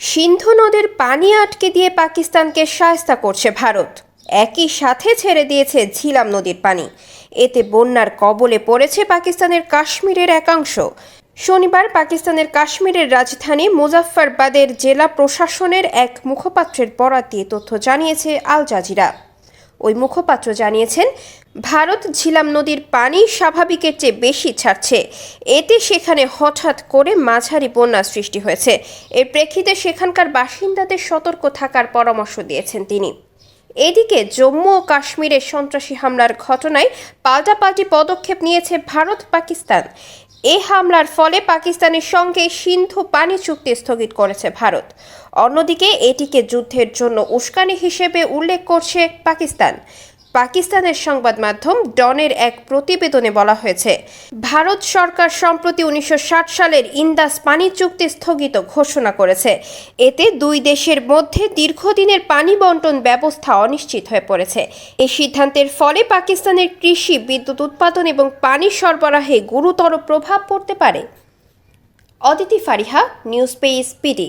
সিন্ধু নদের পানি আটকে দিয়ে পাকিস্তানকে সায়স্তা করছে ভারত। একই সাথে ছেড়ে দিয়েছে ঝিলাম নদীর পানি। এতে বন্যার কবলে পড়েছে পাকিস্তানের কাশ্মীরের একাংশ। শনিবার পাকিস্তানের কাশ্মীরের রাজধানী মুজাফফরবাদের জেলা প্রশাসনের এক মুখপাত্রের বরাত দিয়ে তথ্য জানিয়েছে আল জাজিরা। ওই মুখপাত্র জানিয়েছেন, ভারত ঝিলাম নদীর পানি স্বাভাবিকের চেয়ে বেশি ছাড়ছে। এতে সেখানে হঠাৎ করে মাঝারি বন্যা সৃষ্টি হয়েছে। এর প্রেক্ষিতে সেখানকার বাসিন্দাদের সতর্ক থাকার পরামর্শ দিয়েছেন তিনি। এদিকে জম্মু ও কাশ্মীরে সন্ত্রাসী হামলার ঘটনায় পাল্টাপাল্টি পদক্ষেপ নিয়েছে ভারত পাকিস্তান এ হামলার ফলে পাকিস্তানের সঙ্গে সিন্ধু পানি চুক্তি স্থগিত করেছে ভারত। অন্যদিকে এটিকে যুদ্ধের জন্য উস্কানি হিসেবে উল্লেখ করছে পাকিস্তান। পাকিস্তানের সংবাদ মাধ্যম ডনের এক প্রতিবেদনে বলা হয়েছে, ভারত সরকার সম্প্রতি উনিশশো ষাট সালের ইন্দাস পানি চুক্তি স্থগিত ঘোষণা করেছে। এতে দুই দেশের মধ্যে দীর্ঘদিনের পানি বন্টন ব্যবস্থা অনিশ্চিত হয়ে পড়েছে। এই সিদ্ধান্তের ফলে পাকিস্তানের কৃষি, বিদ্যুৎ উৎপাদন এবং পানি সরবরাহে গুরুতর প্রভাব পড়তে পারে। Aditi Fariha, news page PD.